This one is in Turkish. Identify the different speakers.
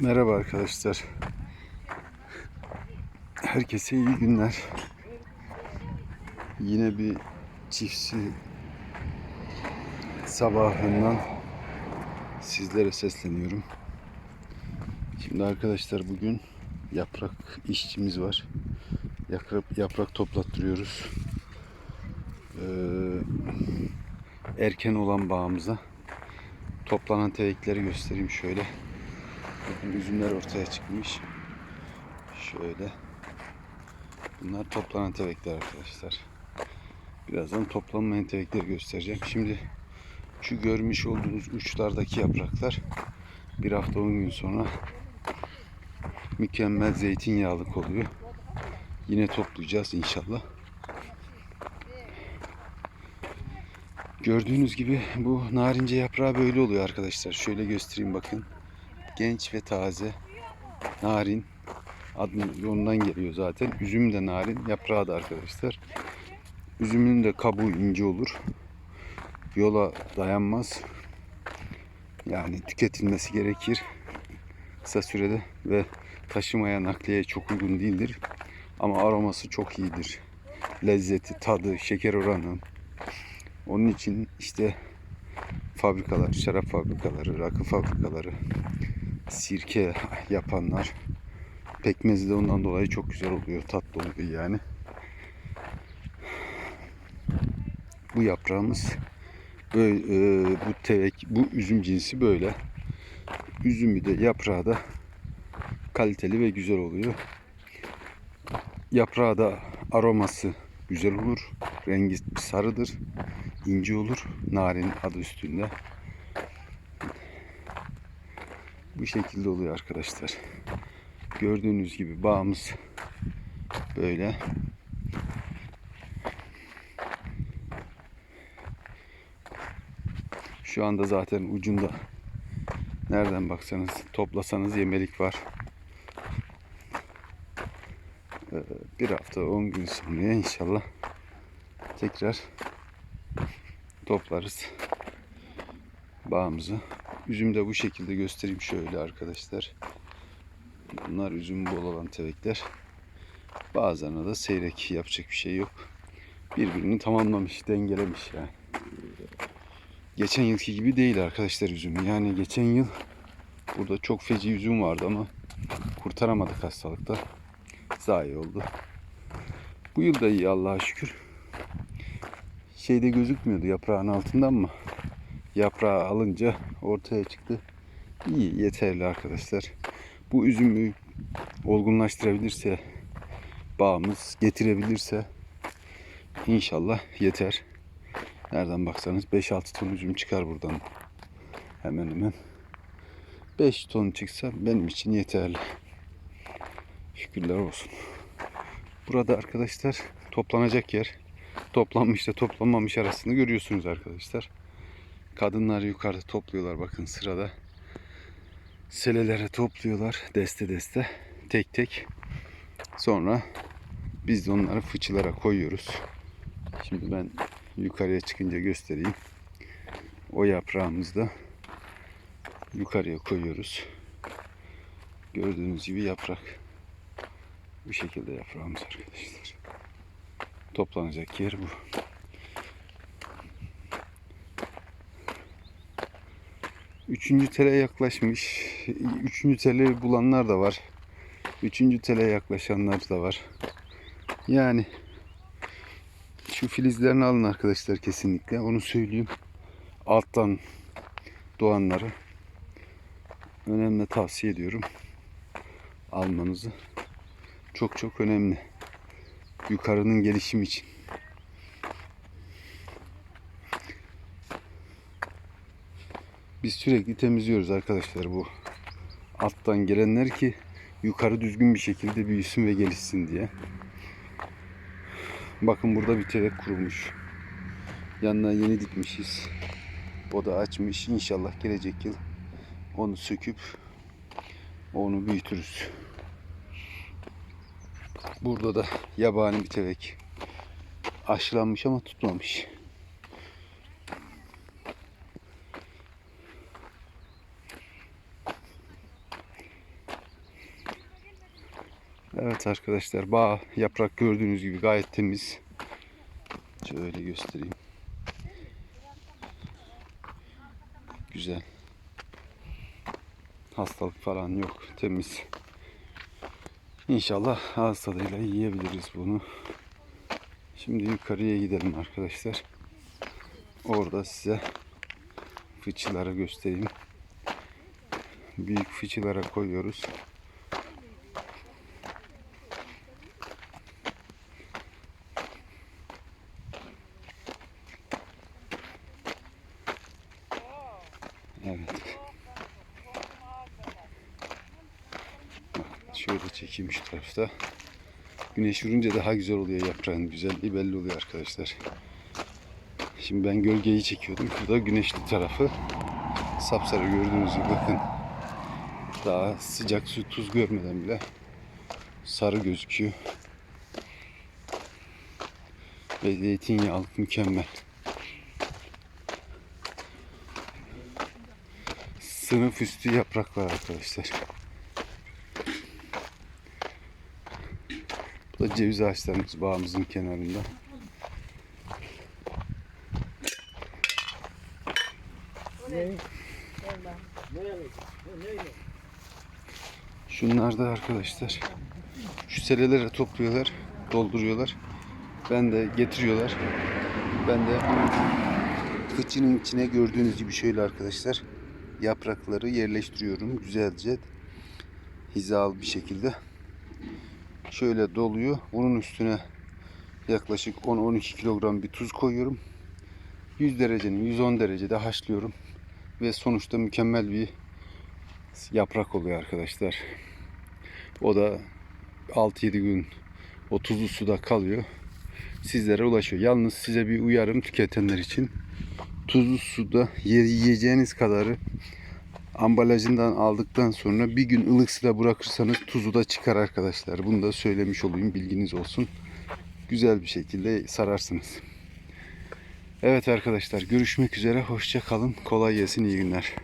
Speaker 1: Merhaba arkadaşlar. Herkese iyi günler. Yine bir çiftçi sabahından sizlere sesleniyorum. Şimdi arkadaşlar bugün yaprak işçimiz var. Yaprak, yaprak toplattırıyoruz. Ee, erken olan bağımıza toplanan tevekleri göstereyim şöyle. Bakın üzümler ortaya çıkmış. Şöyle. Bunlar toplanan tevekler arkadaşlar. Birazdan toplanmayan tevekleri göstereceğim. Şimdi şu görmüş olduğunuz uçlardaki yapraklar bir hafta 10 gün sonra mükemmel zeytinyağlık oluyor. Yine toplayacağız inşallah. Gördüğünüz gibi bu narince yaprağı böyle oluyor arkadaşlar. Şöyle göstereyim bakın genç ve taze, narin. Adı ondan geliyor zaten. Üzüm de narin, yaprağı da arkadaşlar. Üzümün de kabuğu ince olur. Yola dayanmaz. Yani tüketilmesi gerekir. Kısa sürede ve taşımaya nakliyeye çok uygun değildir. Ama aroması çok iyidir. Lezzeti, tadı, şeker oranı. Onun için işte fabrikalar, şarap fabrikaları, rakı fabrikaları, sirke yapanlar pekmezi de ondan dolayı çok güzel oluyor, tatlı oluyor yani. Bu yaprağımız böyle, e, bu tevek, bu üzüm cinsi böyle. Üzümü de yaprağı da kaliteli ve güzel oluyor. Yaprağı da aroması güzel olur. Rengi sarıdır. ince olur. Narin adı üstünde. Bu şekilde oluyor arkadaşlar. Gördüğünüz gibi bağımız böyle. Şu anda zaten ucunda nereden baksanız toplasanız yemelik var. Ee, Bir hafta 10 gün sonra inşallah tekrar toplarız bağımızı. Üzüm de bu şekilde göstereyim şöyle arkadaşlar. Bunlar üzüm bol olan tevekler. Bazılarına da seyrek yapacak bir şey yok. Birbirini tamamlamış, dengelemiş yani. Geçen yılki gibi değil arkadaşlar üzüm. Yani geçen yıl burada çok feci üzüm vardı ama kurtaramadık hastalıkta. Zayi oldu. Bu yıl da iyi Allah'a şükür. Şeyde gözükmüyordu yaprağın altından mı? Yaprağı alınca ortaya çıktı. İyi, yeterli arkadaşlar. Bu üzümü olgunlaştırabilirse, bağımız getirebilirse inşallah yeter. Nereden baksanız 5-6 ton üzüm çıkar buradan. Hemen hemen. 5 ton çıksa benim için yeterli. Şükürler olsun. Burada arkadaşlar toplanacak yer. Toplanmış da toplanmamış arasını görüyorsunuz arkadaşlar. Kadınlar yukarıda topluyorlar bakın sırada. Selelere topluyorlar deste deste tek tek. Sonra biz de onları fıçılara koyuyoruz. Şimdi ben yukarıya çıkınca göstereyim. O yaprağımızı da yukarıya koyuyoruz. Gördüğünüz gibi yaprak. Bu şekilde yaprağımız arkadaşlar. Toplanacak yer bu. Üçüncü tele yaklaşmış. Üçüncü tele bulanlar da var. Üçüncü tele yaklaşanlar da var. Yani şu filizlerini alın arkadaşlar kesinlikle. Onu söyleyeyim. Alttan doğanları önemli tavsiye ediyorum. Almanızı. Çok çok önemli. Yukarının gelişim için. Biz sürekli temizliyoruz arkadaşlar bu alttan gelenler ki yukarı düzgün bir şekilde büyüsün ve gelişsin diye. Bakın burada bir tevek kurumuş. Yanına yeni dikmişiz. O da açmış. İnşallah gelecek yıl onu söküp onu büyütürüz. Burada da yabani bir tevek. Aşılanmış ama tutmamış. Evet arkadaşlar bağ yaprak gördüğünüz gibi gayet temiz. Şöyle göstereyim. Güzel. Hastalık falan yok. Temiz. İnşallah ağız tadıyla yiyebiliriz bunu. Şimdi yukarıya gidelim arkadaşlar. Orada size fıçıları göstereyim. Büyük fıçılara koyuyoruz. Şöyle çekeyim şu tarafta. Güneş vurunca daha güzel oluyor yaprağın güzelliği belli oluyor arkadaşlar. Şimdi ben gölgeyi çekiyordum. Şurada güneşli tarafı. Sapsarı gördüğünüz gibi bakın. Daha sıcak su tuz görmeden bile sarı gözüküyor. Ve zeytinyağlık mükemmel. Sınıf üstü yapraklar arkadaşlar. Bu da ceviz ağaçlarımız bağımızın kenarında. Şunlar da arkadaşlar. Şu selelere topluyorlar, dolduruyorlar. Ben de getiriyorlar. Ben de fıçının içine gördüğünüz gibi şöyle arkadaşlar yaprakları yerleştiriyorum güzelce hizalı bir şekilde. Şöyle doluyor. Bunun üstüne yaklaşık 10-12 kilogram bir tuz koyuyorum. 100 derecenin 110 derecede haşlıyorum. Ve sonuçta mükemmel bir yaprak oluyor arkadaşlar. O da 6-7 gün o tuzlu suda kalıyor. Sizlere ulaşıyor. Yalnız size bir uyarım tüketenler için. Tuzlu suda ye- yiyeceğiniz kadarı ambalajından aldıktan sonra bir gün ılık suda bırakırsanız tuzu da çıkar arkadaşlar. Bunu da söylemiş olayım bilginiz olsun. Güzel bir şekilde sararsınız. Evet arkadaşlar görüşmek üzere. Hoşça kalın. Kolay gelsin. iyi günler.